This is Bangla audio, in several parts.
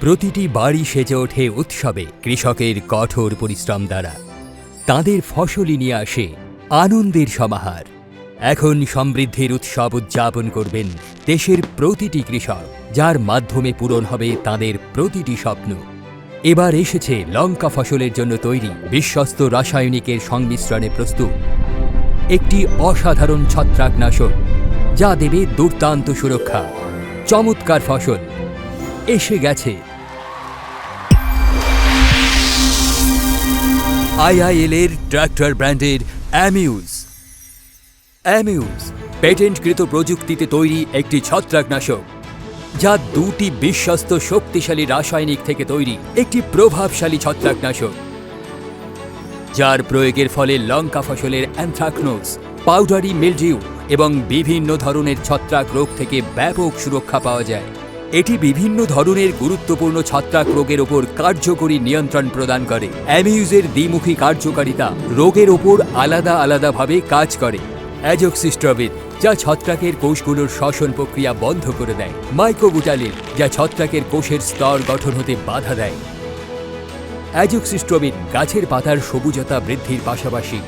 প্রতিটি বাড়ি সেজে ওঠে উৎসবে কৃষকের কঠোর পরিশ্রম দ্বারা। তাদের ফসলই নিয়ে আসে আনন্দের সমাহার। এখন সমৃদ্ধির উৎসব উদযাপন করবেন দেশের প্রতিটি কৃষক, যার মাধ্যমে পূরণ হবে তাদের প্রতিটি স্বপ্ন। এবার এসেছে লঙ্কা ফসলের জন্য তৈরি বিশ্বস্ত রাসায়নিকের সংমিশ্রণে প্রস্তুত। একটি অসাধারণ ছত্রাকনাশক, যা দেবে দুর্দান্ত সুরক্ষা। চমৎকার ফসল। এসে গেছে। আইআইএল এর ট্রাক্টর ব্র্যান্ডের অ্যামিউজ। অ্যামিউজ, পেটেন্টকৃত প্রযুক্তিতে তৈরি একটি ছত্রাকনাশক, যা দুটি বিশ্বস্ত শক্তিশালী রাসায়নিক থেকে তৈরি একটি প্রভাবশালী ছত্রাকনাশক। যার প্রয়োগের ফলে লঙ্কা ফসলের অ্যানথ্রাকনোস পাউডারি মিলজিউ এবং বিভিন্ন ধরনের ছত্রাক রোগ থেকে ব্যাপক সুরক্ষা পাওয়া যায়। এটি বিভিন্ন ধরনের গুরুত্বপূর্ণ ছত্রাক রোগের ওপর কার্যকরী নিয়ন্ত্রণ প্রদান করে। অ্যামিউজের দ্বিমুখী কার্যকারিতা রোগের ওপর আলাদা আলাদাভাবে কাজ করে। অ্যাজক্সিস্ট্রবিন, যা ছত্রাকের কোষগুলোর শ্বসন প্রক্রিয়া বন্ধ করে দেয়। মাইক্রোবুটালিন যা ছত্রাকের কোষের স্তর গঠন হতে বাধা দেয়। অ্যাজক্সিস্ট্রোবিন গাছের পাতার সবুজতা বৃদ্ধির পাশাপাশি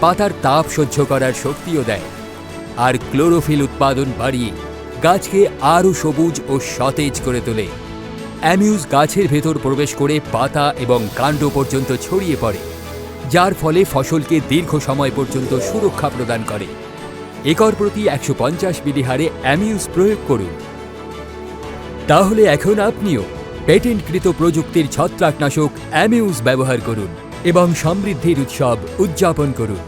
পাতার তাপ সহ্য করার শক্তিও দেয়। আর ক্লোরোফিল উৎপাদন বাড়িয়ে গাছকে আরও সবুজ ও সতেজ করে তোলে। অ্যামিউজ গাছের ভেতর প্রবেশ করে পাতা এবং কাণ্ড পর্যন্ত ছড়িয়ে পড়ে, যার ফলে ফসলকে দীর্ঘ সময় পর্যন্ত সুরক্ষা প্রদান করে। একর প্রতি একশো পঞ্চাশ মিলি হারে অ্যামিউজ প্রয়োগ করুন। তাহলে এখন আপনিও পেটেন্টকৃত প্রযুক্তির ছত্রাকনাশক অ্যামিউজ ব্যবহার করুন এবং সমৃদ্ধির উৎসব উদযাপন করুন।